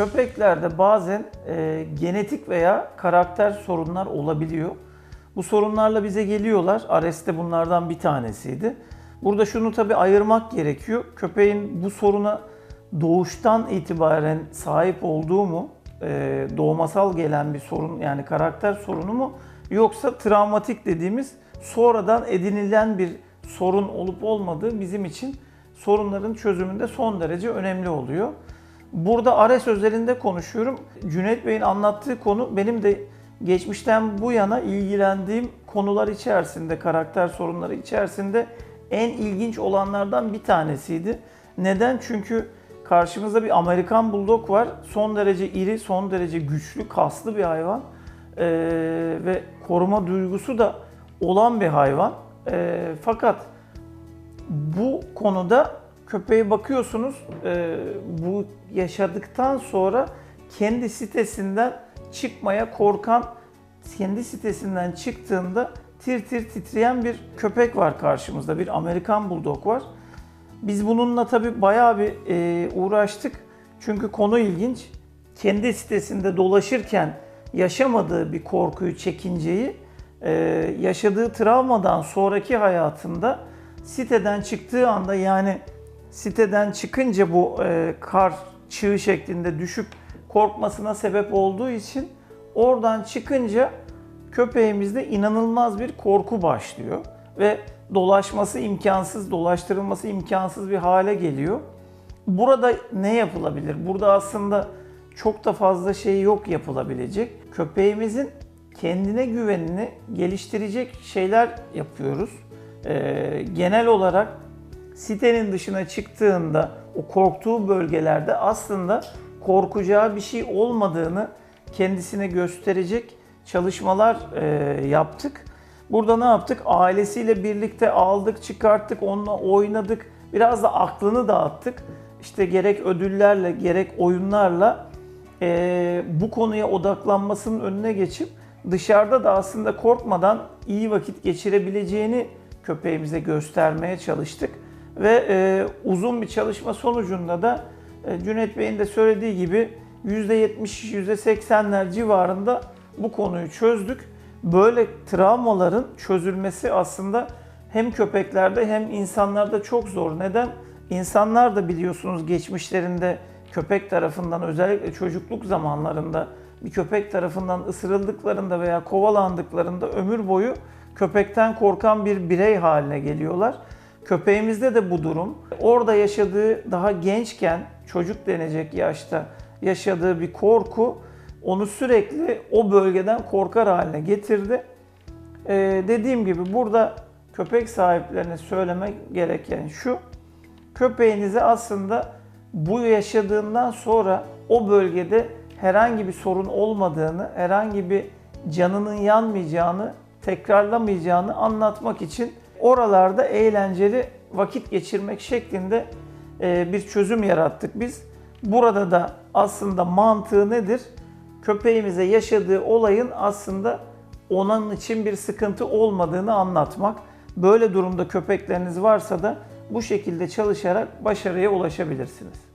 Köpeklerde bazen e, genetik veya karakter sorunlar olabiliyor. Bu sorunlarla bize geliyorlar. Ares de bunlardan bir tanesiydi. Burada şunu tabii ayırmak gerekiyor. Köpeğin bu soruna doğuştan itibaren sahip olduğu mu, e, doğmasal gelen bir sorun yani karakter sorunu mu yoksa travmatik dediğimiz sonradan edinilen bir sorun olup olmadığı bizim için sorunların çözümünde son derece önemli oluyor. Burada Ares özelinde konuşuyorum. Cüneyt Bey'in anlattığı konu benim de geçmişten bu yana ilgilendiğim konular içerisinde, karakter sorunları içerisinde en ilginç olanlardan bir tanesiydi. Neden? Çünkü karşımızda bir Amerikan Bulldog var. Son derece iri, son derece güçlü, kaslı bir hayvan. Ee, ve koruma duygusu da olan bir hayvan. Ee, fakat bu konuda köpeğe bakıyorsunuz e, bu yaşadıktan sonra kendi sitesinden çıkmaya korkan kendi sitesinden çıktığında tir tir titreyen bir köpek var karşımızda. Bir Amerikan Bulldog var. Biz bununla tabii bayağı bir e, uğraştık. Çünkü konu ilginç. Kendi sitesinde dolaşırken yaşamadığı bir korkuyu, çekinceyi e, yaşadığı travmadan sonraki hayatında siteden çıktığı anda yani siteden çıkınca bu e, kar çığ şeklinde düşüp korkmasına sebep olduğu için oradan çıkınca köpeğimizde inanılmaz bir korku başlıyor ve dolaşması imkansız, dolaştırılması imkansız bir hale geliyor. Burada ne yapılabilir? Burada aslında çok da fazla şey yok yapılabilecek. Köpeğimizin kendine güvenini geliştirecek şeyler yapıyoruz. Ee, genel olarak sitenin dışına çıktığında o korktuğu bölgelerde aslında korkacağı bir şey olmadığını kendisine gösterecek çalışmalar e, yaptık. Burada ne yaptık? Ailesiyle birlikte aldık, çıkarttık, onunla oynadık. Biraz da aklını dağıttık. İşte gerek ödüllerle, gerek oyunlarla e, bu konuya odaklanmasının önüne geçip dışarıda da aslında korkmadan iyi vakit geçirebileceğini köpeğimize göstermeye çalıştık. Ve e, uzun bir çalışma sonucunda da e, Cüneyt Bey'in de söylediği gibi %70, %80'ler civarında bu konuyu çözdük. Böyle travmaların çözülmesi aslında hem köpeklerde hem insanlarda çok zor. Neden? İnsanlar da biliyorsunuz geçmişlerinde köpek tarafından özellikle çocukluk zamanlarında bir köpek tarafından ısırıldıklarında veya kovalandıklarında ömür boyu köpekten korkan bir birey haline geliyorlar. Köpeğimizde de bu durum. Orada yaşadığı daha gençken çocuk denecek yaşta yaşadığı bir korku onu sürekli o bölgeden korkar haline getirdi. Ee, dediğim gibi burada köpek sahiplerine söylemek gereken şu. Köpeğinize aslında bu yaşadığından sonra o bölgede herhangi bir sorun olmadığını, herhangi bir canının yanmayacağını, tekrarlamayacağını anlatmak için oralarda eğlenceli vakit geçirmek şeklinde e, bir çözüm yarattık biz. Burada da aslında mantığı nedir? Köpeğimize yaşadığı olayın aslında onun için bir sıkıntı olmadığını anlatmak. Böyle durumda köpekleriniz varsa da bu şekilde çalışarak başarıya ulaşabilirsiniz.